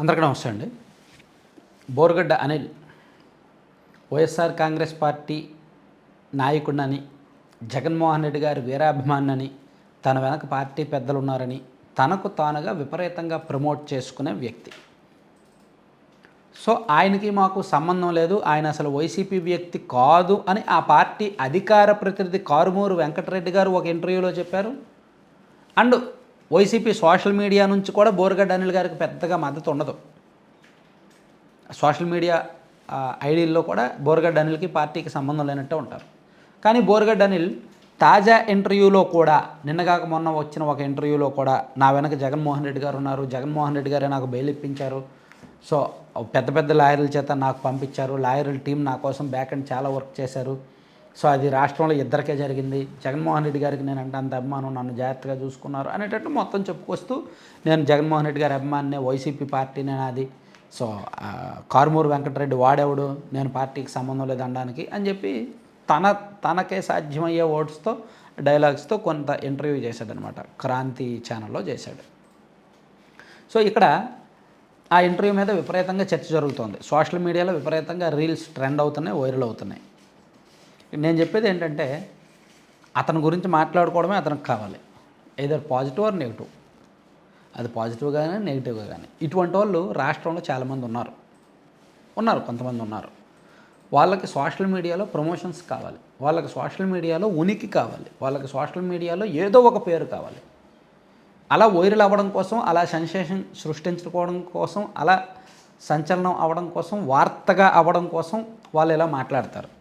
అందరికీ నమస్తే అండి. Borgadda Anil YSR Congress party నాయకుడినని Jaganmohan Reddy గారి వీరాభిమానని తన వెనక పార్టీ పెద్దలు ఉన్నారని తనకు తానుగా విపరీతంగా ప్రమోట్ చేసుకునే వ్యక్తి. సో ఆయనకి మాకు సంబంధం లేదు ఆయన అసలు వైసీపీ వ్యక్తి కాదు అని ఆ పార్టీ అధికార ప్రతినిధి కారుమూరు వెంకటరెడ్డి గారు ఒక ఇంటర్వ్యూలో చెప్పారు. అండ్ వైసీపీ సోషల్ మీడియా నుంచి కూడా బోరగడ్డ అనిల్ గారికి పెద్దగా మద్దతు ఉండదు. సోషల్ మీడియా ఐడీల్లో కూడా బోరగడ్డ అనిల్కి పార్టీకి సంబంధం లేనట్టే ఉంటారు. కానీ బోరగడ్డ అనిల్ తాజా ఇంటర్వ్యూలో కూడా నిన్నగాక మొన్న వచ్చిన ఒక ఇంటర్వ్యూలో కూడా నా వెనక జగన్మోహన్ రెడ్డి గారు ఉన్నారు. జగన్మోహన్ రెడ్డి గారే నాకు బెయిల్ ఇప్పించారు. సో పెద్ద పెద్ద లాయర్ల చేత నాకు పంపించారు. లాయర్ల టీం నా కోసం బ్యాక్ అండ్ చాలా వర్క్ చేశారు. సో అది రాష్ట్రంలో ఇద్దరికే జరిగింది. జగన్మోహన్ రెడ్డి గారికి నేను అంటే అంత అభిమానం నన్ను జాగ్రత్తగా చూసుకున్నారు అనేటట్టు మొత్తం చెప్పుకొస్తూ నేను జగన్మోహన్ రెడ్డి గారి అభిమానినే వైసీపీ పార్టీనే అది. సో కారుమూరు వెంకటరెడ్డి వాడేవాడు? నేను పార్టీకి సంబంధం లేదు అనడానికి అని చెప్పి తన తనకే సాధ్యమయ్యే ఓట్స్తో డైలాగ్స్తో కొంత ఇంటర్వ్యూ చేశాడనమాట. క్రాంతి ఛానల్లో చేశాడు. సో ఇక్కడ ఆ ఇంటర్వ్యూ మీద విపరీతంగా చర్చ జరుగుతోంది. సోషల్ మీడియాలో విపరీతంగా రీల్స్ ట్రెండ్ అవుతున్నాయి వైరల్ అవుతున్నాయి. నేను చెప్పేది ఏంటంటే అతని గురించి మాట్లాడుకోవడమే అతనికి కావాలి. Either positive or negative. అది పాజిటివ్ కానీ నెగిటివ్గా కానీ ఇటువంటి వాళ్ళు రాష్ట్రంలో చాలామంది ఉన్నారు. ఉన్నారు కొంతమంది ఉన్నారు. వాళ్ళకి సోషల్ మీడియాలో ప్రమోషన్స్ కావాలి. వాళ్ళకి సోషల్ మీడియాలో ఉనికి కావాలి. వాళ్ళకి సోషల్ మీడియాలో ఏదో ఒక పేరు కావాలి. అలా వైరల్ అవ్వడం కోసం అలా సెన్సేషన్ సృష్టించుకోవడం కోసం అలా సంచలనం అవ్వడం కోసం వార్తగా అవ్వడం కోసం వాళ్ళు ఇలా మాట్లాడతారు.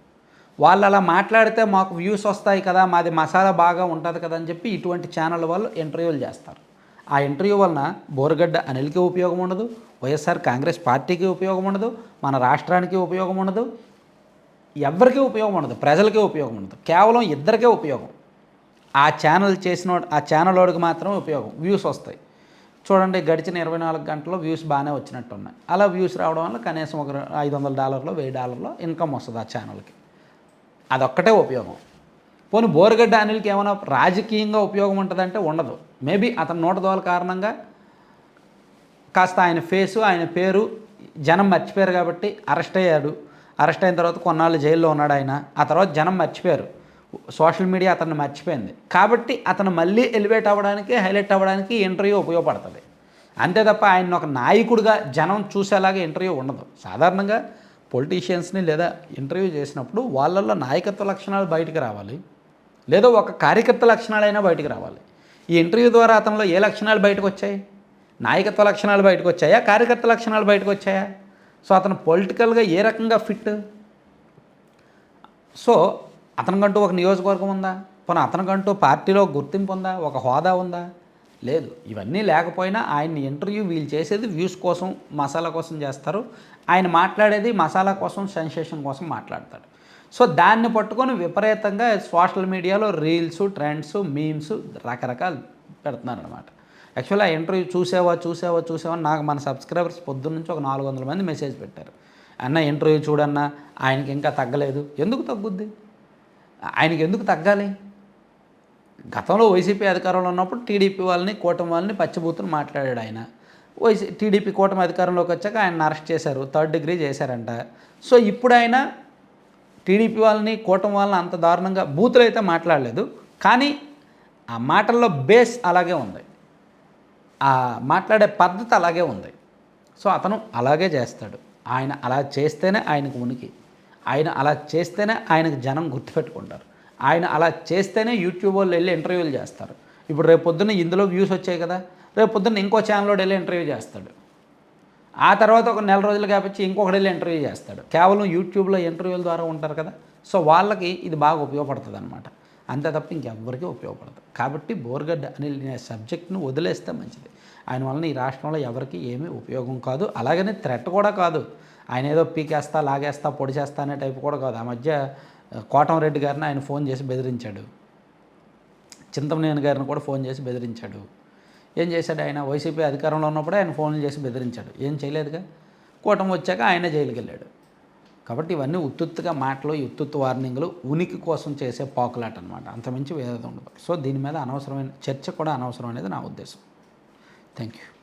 వాళ్ళు అలా మాట్లాడితే మాకు వ్యూస్ వస్తాయి కదా మాది మసాలా బాగా ఉంటుంది కదా అని చెప్పి ఇటువంటి ఛానల్ వాళ్ళు ఇంటర్వ్యూలు చేస్తారు. ఆ ఇంటర్వ్యూ వలన బోరగడ్డ అనిల్కి ఉపయోగం ఉండదు వైఎస్ఆర్ కాంగ్రెస్ పార్టీకి ఉపయోగం ఉండదు మన రాష్ట్రానికి ఉపయోగం ఉండదు ఎవరికీ ఉపయోగం ఉండదు ప్రజలకే ఉపయోగం ఉండదు కేవలం ఇద్దరికే ఉపయోగం. ఆ ఛానల్ చేసిన ఆ ఛానల్ వాడికి మాత్రం ఉపయోగం వ్యూస్ వస్తాయి. చూడండి గడిచిన ఇరవై నాలుగు గంటల్లో వ్యూస్ బాగానే వచ్చినట్టు ఉన్నాయి అలా వ్యూస్ రావడం వల్ల కనీసం ఒక ఐదు వందల డాలర్లో వెయ్యి డాలర్లో ఇన్కమ్ వస్తుంది ఆ ఛానల్కి అదొక్కటే ఉపయోగం. పోనీ బోరగడ్డ అనిల్కి ఏమైనా రాజకీయంగా ఉపయోగం ఉంటుందంటే ఉండదు. మేబీ అతని నోట దోల కారణంగా కాస్త ఆయన ఫేసు ఆయన పేరు జనం మర్చిపోయారు కాబట్టి అరెస్ట్ అయ్యాడు. అరెస్ట్ అయిన తర్వాత కొన్నాళ్ళు జైల్లో ఉన్నాడు ఆయన. ఆ తర్వాత జనం మర్చిపోయారు. సోషల్ మీడియా అతన్ని మర్చిపోయింది. కాబట్టి అతను మళ్ళీ ఎలివేట్ అవ్వడానికి హైలైట్ అవ్వడానికి ఇంటర్వ్యూ ఉపయోగపడుతుంది. అంతే తప్ప ఆయన ఒక నాయకుడిగా జనం చూసేలాగా ఇంటర్వ్యూ ఉండదు. సాధారణంగా పొలిటీషియన్స్ని లేదా ఇంటర్వ్యూ చేసినప్పుడు వాళ్ళల్లో నాయకత్వ లక్షణాలు బయటికి రావాలి. లేదా ఒక కార్యకర్త లక్షణాలైనా బయటకు రావాలి. ఈ ఇంటర్వ్యూ ద్వారా అతనిలో ఏ లక్షణాలు బయటకు వచ్చాయి? నాయకత్వ లక్షణాలు బయటకు వచ్చాయా? కార్యకర్త లక్షణాలు బయటకు వచ్చాయా? సో అతను పొలిటికల్గా ఏ రకంగా ఫిట్? సో అతనికంటూ ఒక నియోజకవర్గం ఉందా? పోనీ అతనికంటూ పార్టీలో గుర్తింపు ఉందా? ఒక హోదా ఉందా? లేదు. ఇవన్నీ లేకపోయినా ఆయన్ని ఇంటర్వ్యూ వీళ్ళు చేసేది వ్యూస్ కోసం మసాలా కోసం చేస్తారు. ఆయన మాట్లాడేది మసాలా కోసం సెన్సేషన్ కోసం మాట్లాడతాడు. సో దాన్ని పట్టుకొని విపరీతంగా సోషల్ మీడియాలో రీల్స్ ట్రెండ్స్ మీమ్స్ రకరకాలు పెడుతున్నారు అనమాట యాక్చువల్లీ ఆ ఇంటర్వ్యూ చూసావా చూసావా చూసావా నాకు మన సబ్స్క్రైబర్స్ పొద్దున్న నుంచి ఒక నాలుగు వందల మంది మెసేజ్ పెట్టారు. అన్న ఇంటర్వ్యూ చూడన్నా ఆయనకి ఇంకా తగ్గలేదు. ఎందుకు తగ్గుద్ది? ఆయనకి ఎందుకు తగ్గాలి? గతంలో వైసీపీ అధికారంలో ఉన్నప్పుడు టీడీపీ వాళ్ళని కూటమి వాళ్ళని పచ్చిబూతులు మాట్లాడాడు ఆయన. వైసీ టీడీపీ కూటమి అధికారంలోకి వచ్చాక ఆయన అరెస్ట్ చేశారు థర్డ్ డిగ్రీ చేశారంట. సో ఇప్పుడు ఆయన టీడీపీ వాళ్ళని కూటమి వాళ్ళని అంత దారుణంగా బూతులు అయితే మాట్లాడలేదు. కానీ ఆ మాటల్లో బేస్ అలాగే ఉంది. ఆ మాట్లాడే పద్ధతి అలాగే ఉంది. సో అతను అలాగే చేస్తాడు. ఆయన అలా చేస్తేనే ఆయనకు ఉనికి. ఆయన అలా చేస్తేనే ఆయనకు జనం గుర్తుపెట్టుకుంటారు. ఆయన అలా చేస్తేనే యూట్యూబ్ వాళ్ళు వెళ్ళి ఇంటర్వ్యూలు చేస్తారు. ఇప్పుడు రేపు పొద్దున్న ఇందులో వ్యూస్ వచ్చాయి కదా రేపు పొద్దున్న ఇంకో ఛానల్లో వెళ్ళి ఇంటర్వ్యూ చేస్తాడు. ఆ తర్వాత ఒక నెల రోజులు కాపచ్చి ఇంకొకటి వెళ్ళి ఇంటర్వ్యూ చేస్తాడు. కేవలం యూట్యూబ్లో ఇంటర్వ్యూల ద్వారా ఉంటారు కదా సో వాళ్ళకి ఇది బాగా ఉపయోగపడుతుంది అనమాట అంతే తప్ప ఇంకెవ్వరికీ ఉపయోగపడదు. కాబట్టి బోర్గడ్డ అనే సబ్జెక్ట్ను వదిలేస్తే మంచిది. ఆయన వలన ఈ రాష్ట్రంలో ఎవరికి ఏమీ ఉపయోగం కాదు. అలాగనే థ్రెట్ కూడా కాదు. ఆయన ఏదో పీకేస్తా లాగేస్తా పొడి చేస్తా అనే టైప్ కూడా కాదు. ఆ మధ్య కోటంరెడ్డి గారిని ఆయన ఫోన్ చేసి బెదిరించాడు. చింతమనేని గారిని కూడా ఫోన్ చేసి బెదిరించాడు. ఏం చేశాడు ఆయన? వైసీపీ అధికారంలో ఉన్నప్పుడే ఆయన ఫోన్లు చేసి బెదిరించాడు. ఏం చేయలేదుగా? కూటమి వచ్చాక ఆయన జైలుకి వెళ్ళాడు కాబట్టి ఇవన్నీ ఉత్తుత్తుగా మాటలు ఉత్తుత్తు వార్నింగ్లు ఉనికి కోసం చేసే పాకులాట అనమాట అంతమించి వేరేది ఉండదు. సో దీని మీద అనవసరమైన చర్చ కూడా అనవసరం అనేది నా ఉద్దేశం. Thank you